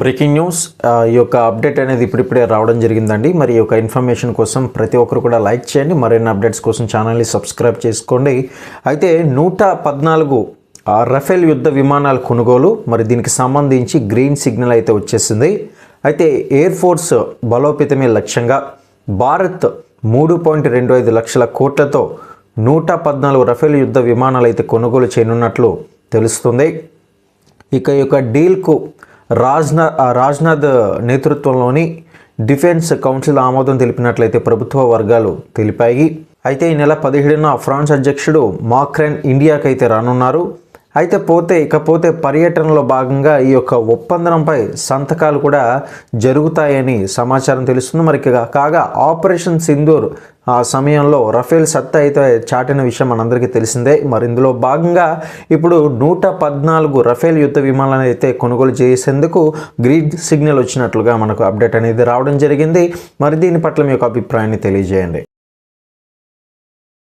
Breaking news. ఆ, ఈ యొక్క అప్డేట్ అనేది ఇప్పుడిప్పుడే రావడం జరిగిందండి. మరి ఈ యొక్క ఇన్ఫర్మేషన్ కోసం ప్రతి ఒక్కరు కూడా లైక్ చేయండి. మరిన్ని అప్డేట్స్ కోసం ఛానల్ని సబ్స్క్రైబ్ చేసుకోండి. అయితే నూట పద్నాలుగు రఫేల్ యుద్ధ విమానాల కొనుగోలు మరి దీనికి సంబంధించి గ్రీన్ సిగ్నల్ అయితే వచ్చేసింది. అయితే ఎయిర్ ఫోర్స్ బలోపేతమే లక్ష్యంగా భారత్ మూడు పాయింట్ రెండు ఐదు లక్షల కోట్లతో నూట పద్నాలుగు రఫేల్ యుద్ధ విమానాలు అయితే కొనుగోలు చేయనున్నట్లు తెలుస్తుంది. ఇక యొక్క డీల్కు రాజ్నా రాజ్నాథ్ నేతృత్వంలోని డిఫెన్స్ కౌన్సిల్ ఆమోదం తెలిపినట్లయితే ప్రభుత్వ వర్గాలు తెలిపాయి. అయితే ఈ నెల పదిహేడున ఫ్రాన్స్ అధ్యక్షుడు మాక్రెన్ ఇండియాకైతే రానున్నారు. అయితే పోతే ఇకపోతే పర్యటనలో భాగంగా ఈ యొక్క ఒప్పందంపై సంతకాలు కూడా జరుగుతాయని సమాచారం తెలుస్తుంది. మరి కాగా ఆపరేషన్ సింధూర్ ఆ సమయంలో రఫేల్ సత్తా అయితే చాటిన విషయం మనందరికీ తెలిసిందే. మరి ఇందులో భాగంగా ఇప్పుడు నూట పద్నాలుగు రఫేల్ యుద్ధ విమానాలను అయితే కొనుగోలు చేసేందుకు గ్రీన్ సిగ్నల్ వచ్చినట్లుగా మనకు అప్డేట్ అనేది రావడం జరిగింది. మరి దీని పట్ల మీ యొక్క అభిప్రాయాన్ని తెలియజేయండి.